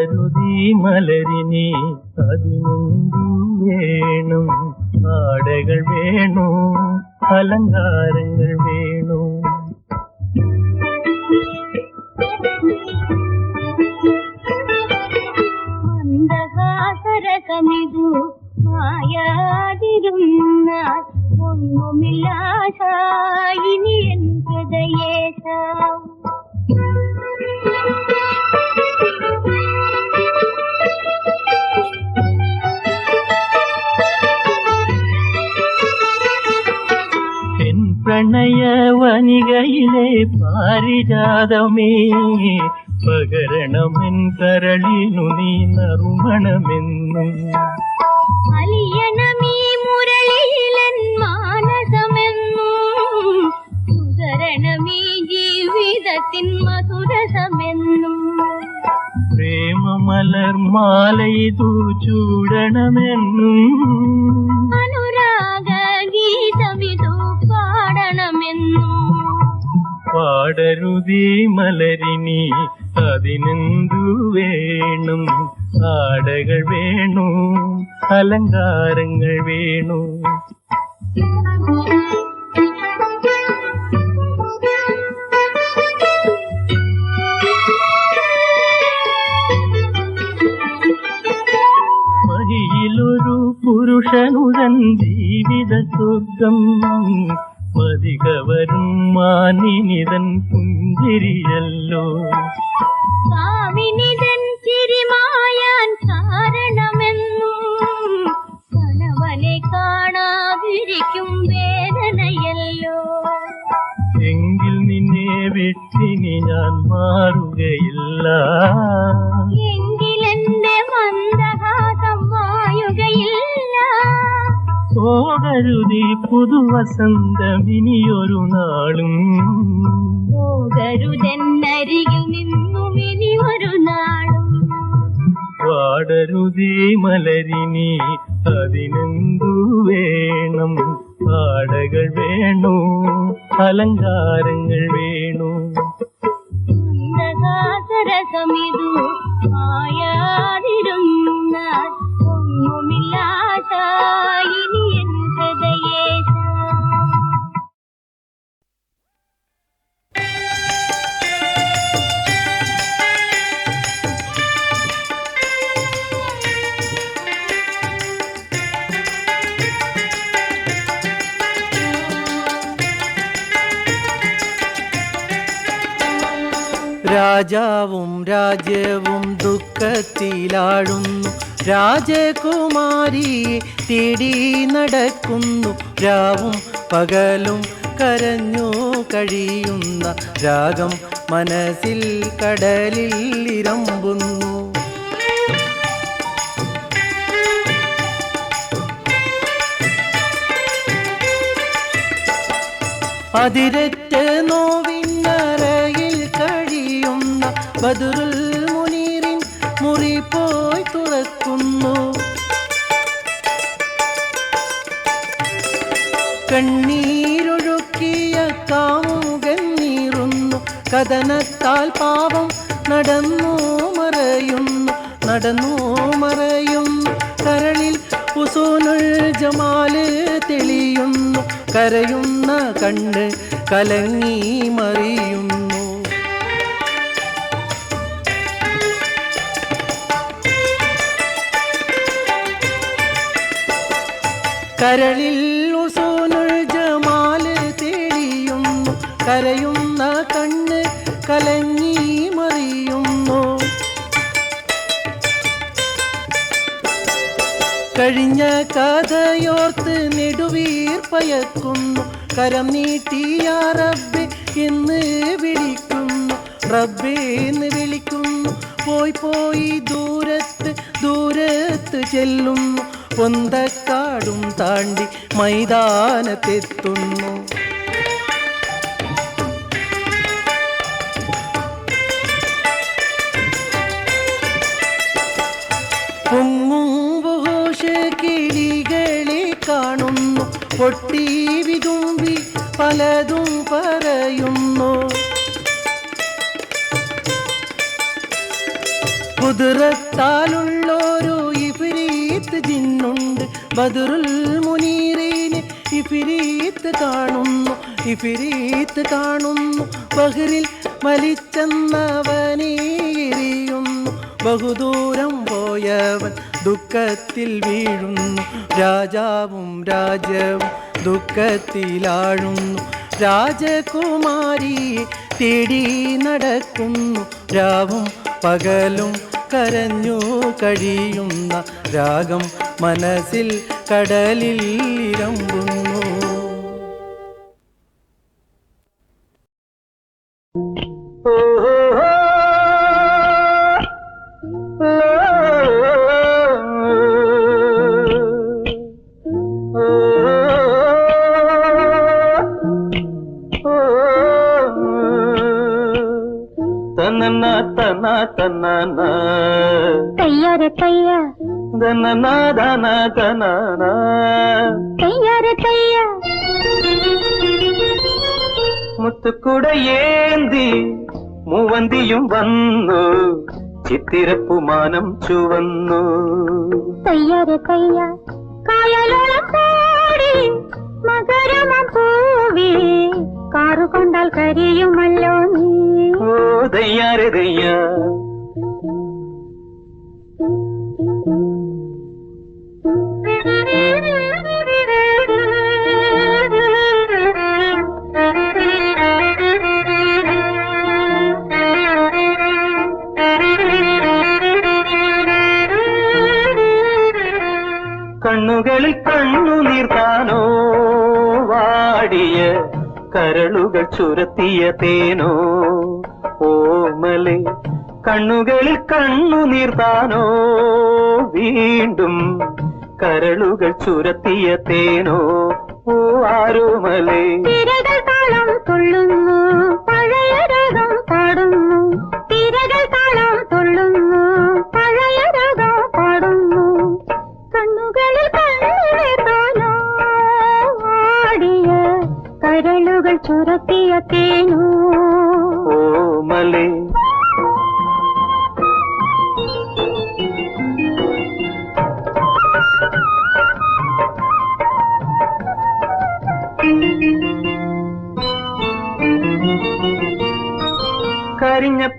വാടരുതീ മലരിനി അതിനെന്തു വേണം ആടകൾ വേണു അലങ്കാരങ്ങൾ വേണു. മന്ദഹാസരകമിതു മായാതിരുന്ന ഒന്നുമില്ലാതായി ഇനി എൻ ഹൃദയേശ. പ്രണയ വനികയിലെ പാരിജാതമേ. പകരണമെൻ കരളിനു നീ നറുമണമെന്നും. അലിയണമീ മുരളിയിലൻ മാനസമെന്നും. സുതരണമീ ജീവിതത്തിൻ മധുരസമെന്നും. പ്രേമമലർമാലയിതു ചൂടണമെന്നും അനുരാഗ ഗീതമിതു പാടണമെന്നു? പാടരുതി മലരിനി അതിനെന്തു വേണം? ആടകൾ വേണു? അലങ്കാരങ്ങൾ വേണു? ൊരു പുരുഷനുതൻ ജീവിത സ്വർഗം മതികവരും മാനിനിതൻ പുഞ്ചിരിയല്ലോ. കാമിനിതൻ ചിരിമായാൻ കാരണമെന്നും കണവനെ കാണാതിരിക്കും വേദനയല്ലോ. എങ്കിൽ നിന്നെ വിട്ടിനി ഞാൻ മാറുകയില്ല. പോകരുതി പുതുവസന്തം ഇനിയൊരു നാളും. പോകരുതെന്നരികിൽ നിന്നും ഇനി ഒരു നാളും. പാടരുതേ മലരിനി അതിനെന്തു വേണം? പാടകൾ വേണു? അലങ്കാരങ്ങൾ വേണു? മന്ദഹാസരസമിതു മായാതിരുന്ന ഒന്നുമില്ലാതായി രാജാവും രാജ്യവും ദുഃഖത്തിലാഴുന്നു. രാജകുമാരിയെ തേടി നടക്കുന്നു. രാവും പകലും കരഞ്ഞു കഴിയുന്ന രാഗം മനസ്സിൽ കടലിൽ ഇരമ്പുന്നു. അതിരറ്റ നോവിന്നറയിൽ കഴിയുന്ന ബദുറുൽ പാപം നടന്നോ മറയുന്നു നടന്നോ മറയുന്നു. കരളിൽ ഉസൂനുൾ ജമാൽ തെളിയുന്നു കരയുന്ന കണ്ണ് കലങ്ങി മറിയുന്നു. കരളിൽ ഉസൂനുൾ ജമാൽ തെളിയുന്നു കരയുന്ന കലങ്ങി മറിയുന്നു. കഴിഞ്ഞ കഥയോർത്ത് നെടുവീർ പയക്കുന്നു. കരം നീട്ടിയ റബ്ബെ എന്ന് വിളിക്കുന്നു. റബ്ബെ എന്ന് വിളിക്കുന്നു. പോയി പോയി ദൂരത്ത് ദൂരത്ത് ചെല്ലുന്നു. പൊന്തക്കാടും താണ്ടി മൈതാനത്തെത്തുന്നു. പൊട്ടി വിതുമ്പി പലതും പറയുന്നു. കുതിരത്താലുള്ളൊരു ഇഫിരീത്ത് ജിന്നുണ്ട്. ബദുറുൽ മുനീറിനെ ഇഫിരീത്ത് കാണുന്നു. ഇഫിരീത്ത് കാണുന്നു. ബഹറിൽ മലിച്ചെന്നവനീരിയുന്നു ബഹുദൂരം പോയവൻ ദുഃഖത്തിൽ വീഴുന്നു. രാജാവും രാജവും ദുഃഖത്തിലാഴുന്നു. രാജകുമാരി തിടി നടക്കുന്നു. രാവും പകലും കരഞ്ഞു കഴിയുന്ന രാഗം മനസ്സിൽ കടലിൽ ഇരമ്പുന്നു. ധന ധന ധന തയ്യാറെ തയ്യ മുത്തുക്കുടയേന്തി മൂവന്തിയും വന്നു ചിത്തിരപ്പുമാനം ചുവന്നു തയ്യാറെ കയ്യ കായലോളം മകരമ പൂവി കാറു കൊണ്ടാൽ കരിയുമല്ലോ നീ കണ്ണുകളിൽ കണ്ണു നീർത്താനോ വാടിയ കരളുകൾ ചുരത്തിയ തേനോ. ഓമലെ കണ്ണുകളിൽ കണ്ണുനീർ താനോ? വീണ്ടും കരളുകൾ ചുരത്തിയ തേനോ? ഓ ആരോമലേ. തിരകൾ താളം തുള്ളുന്നു പഴയ രാഗം പാടുന്നു. തിരകൾ താളം തുള്ളുന്നു പഴയ രാഗം പാടുന്നു. കണ്ണുകളിൽ കണ്ണുതാനോ ആടിയ കരളുകൾ ചുരത്തിയ തേനോ? ഓമലേ കരിഞ്ഞ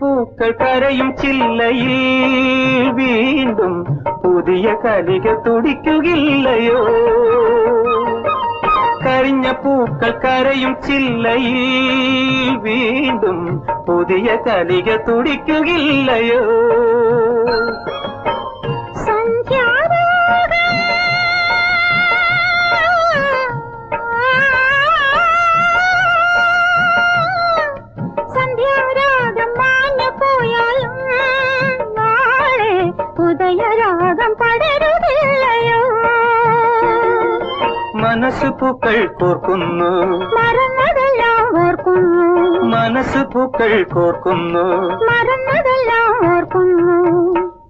പൂക്കൾ കരയും ചില്ലയിൽ. വീണ്ടും പുതിയ കലിക തുടിക്കുകയില്ലയോ? കരിഞ്ഞ പൂക്കൾ കരയും ചില്ലയിൽ. വീണ്ടും പുതിയ കലിക തുടിക്കുകയില്ലയോ? ഉദയരാഗം പടരുതില്ലയോ മനസ്സ് പൂക്കൾ കോർക്കുന്നു. മറന്നതെല്ലാം ഓർക്കുന്നു. മനസ്സ് പൂക്കൾ കോർക്കുന്നു. മറന്നതെല്ലാം ഓർക്കുന്നു.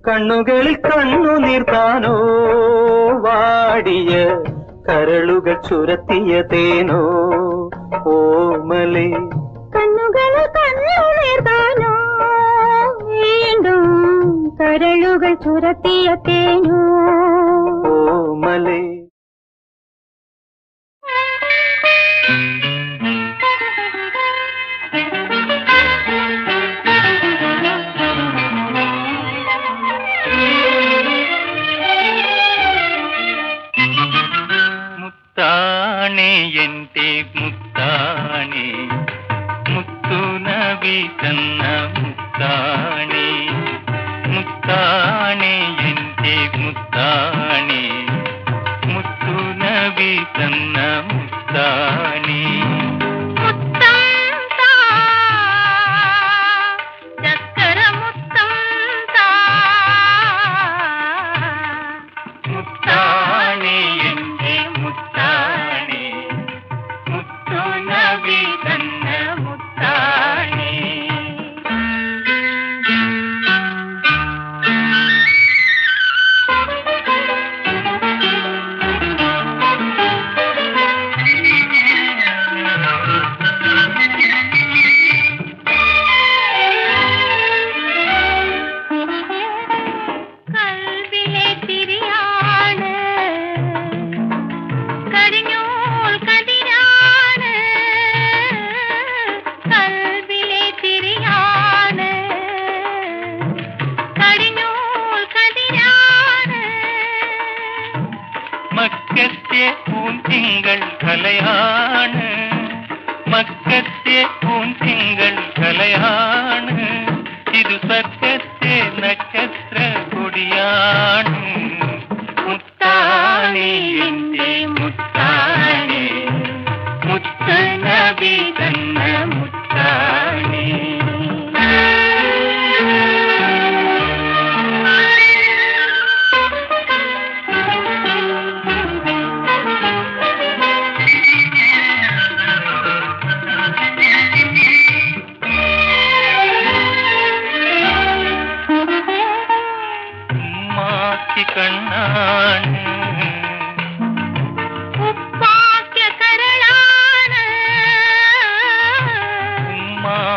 കണ്ണുകളിൽ കണ്ണു നീർത്താനോ വാടിയ കരളുകൾ ചുരത്തിയ തേനോ ഓമലേ. കണ്ണുകളിൽ കണ്ണുനീർതാനോ വീണ്ടും കരളുകൾ ചുരത്തിയ തേനോ. ഓമലേ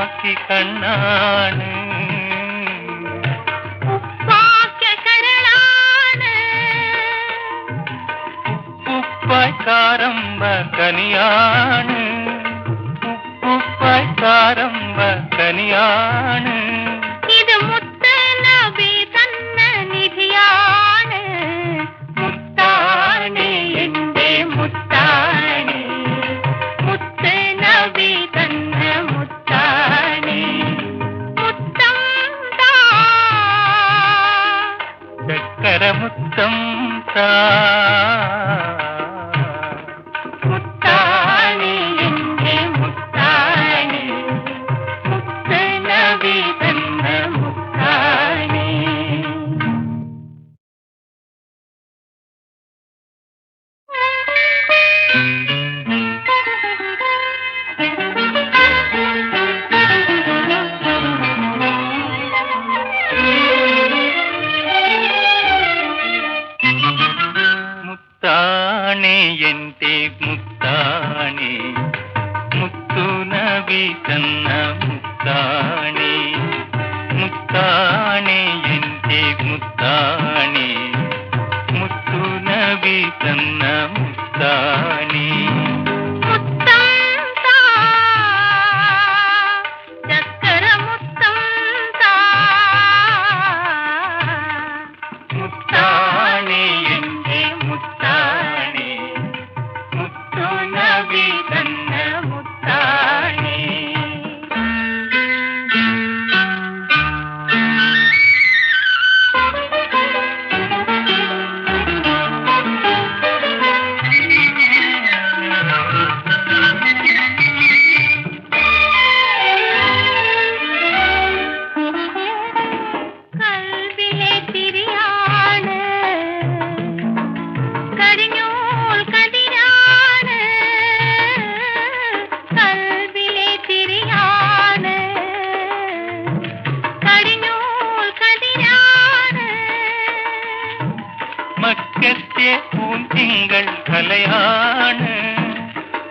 பாக்கி கண்ணானு. காரம்ப கனியானு. உப்பாய் காரம்ப கனியானு. చక్కర ముత్తం ముత్తాణి ముత్తు నవి కన్న ముత్తాణి ముత్తాణి ఎంటే ముత్తాణి மக்கத்தே பூந்திங்கள் கலையான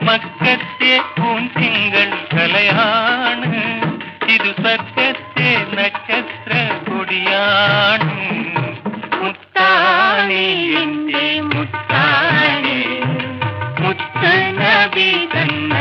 மக்கத்தே பூந்திங்கள் கலையான இது சர்க்கத்தே நட்சத்திர கொடியான முத்தானே முத்தானே முத்து நபி தன்ன